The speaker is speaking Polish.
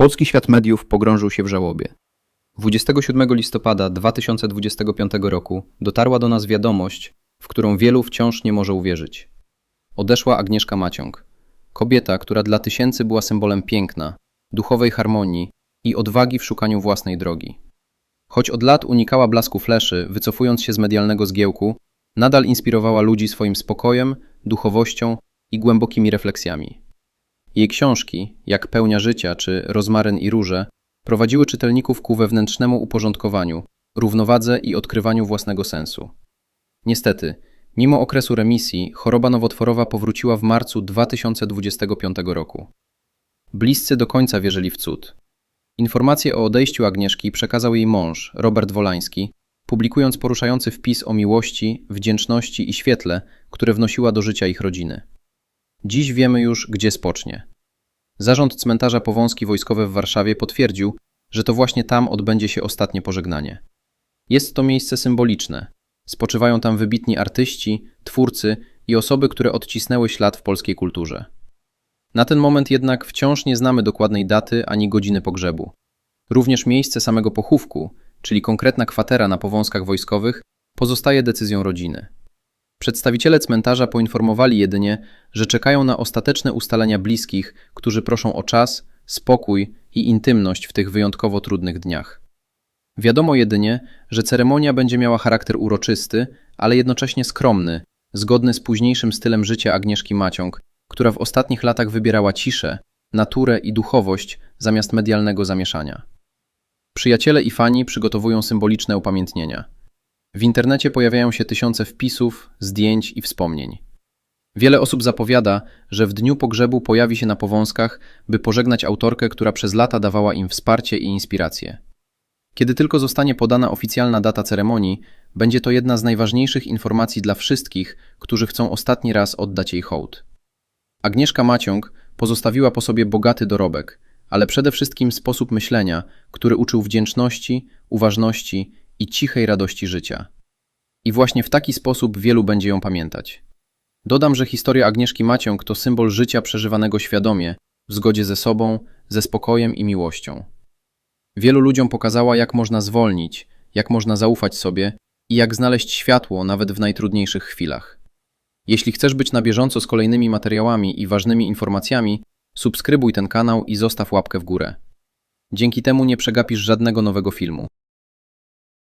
Polski świat mediów pogrążył się w żałobie. 27 listopada 2025 roku dotarła do nas wiadomość, w którą wielu wciąż nie może uwierzyć. Odeszła Agnieszka Maciąg, kobieta, która dla tysięcy była symbolem piękna, duchowej harmonii i odwagi w szukaniu własnej drogi. Choć od lat unikała blasku fleszy, wycofując się z medialnego zgiełku, nadal inspirowała ludzi swoim spokojem, duchowością i głębokimi refleksjami. Jej książki, jak Pełnia Życia czy Rozmaryn i Róże, prowadziły czytelników ku wewnętrznemu uporządkowaniu, równowadze i odkrywaniu własnego sensu. Niestety, mimo okresu remisji, choroba nowotworowa powróciła w marcu 2025 roku. Bliscy do końca wierzyli w cud. Informacje o odejściu Agnieszki przekazał jej mąż, Robert Wolański, publikując poruszający wpis o miłości, wdzięczności i świetle, które wnosiła do życia ich rodziny. Dziś wiemy już, gdzie spocznie. Zarząd cmentarza Powązki Wojskowe w Warszawie potwierdził, że to właśnie tam odbędzie się ostatnie pożegnanie. Jest to miejsce symboliczne. Spoczywają tam wybitni artyści, twórcy i osoby, które odcisnęły ślad w polskiej kulturze. Na ten moment jednak wciąż nie znamy dokładnej daty ani godziny pogrzebu. Również miejsce samego pochówku, czyli konkretna kwatera na powązkach wojskowych, pozostaje decyzją rodziny. Przedstawiciele cmentarza poinformowali jedynie, że czekają na ostateczne ustalenia bliskich, którzy proszą o czas, spokój i intymność w tych wyjątkowo trudnych dniach. Wiadomo jedynie, że ceremonia będzie miała charakter uroczysty, ale jednocześnie skromny, zgodny z późniejszym stylem życia Agnieszki Maciąg, która w ostatnich latach wybierała ciszę, naturę i duchowość zamiast medialnego zamieszania. Przyjaciele i fani przygotowują symboliczne upamiętnienia. W internecie pojawiają się tysiące wpisów, zdjęć i wspomnień. Wiele osób zapowiada, że w dniu pogrzebu pojawi się na powązkach, by pożegnać autorkę, która przez lata dawała im wsparcie i inspirację. Kiedy tylko zostanie podana oficjalna data ceremonii, będzie to jedna z najważniejszych informacji dla wszystkich, którzy chcą ostatni raz oddać jej hołd. Agnieszka Maciąg pozostawiła po sobie bogaty dorobek, ale przede wszystkim sposób myślenia, który uczył wdzięczności, uważności i cichej radości życia. I właśnie w taki sposób wielu będzie ją pamiętać. Dodam, że historia Agnieszki Maciąg to symbol życia przeżywanego świadomie, w zgodzie ze sobą, ze spokojem i miłością. Wielu ludziom pokazała, jak można zwolnić, jak można zaufać sobie i jak znaleźć światło nawet w najtrudniejszych chwilach. Jeśli chcesz być na bieżąco z kolejnymi materiałami i ważnymi informacjami, subskrybuj ten kanał i zostaw łapkę w górę. Dzięki temu nie przegapisz żadnego nowego filmu.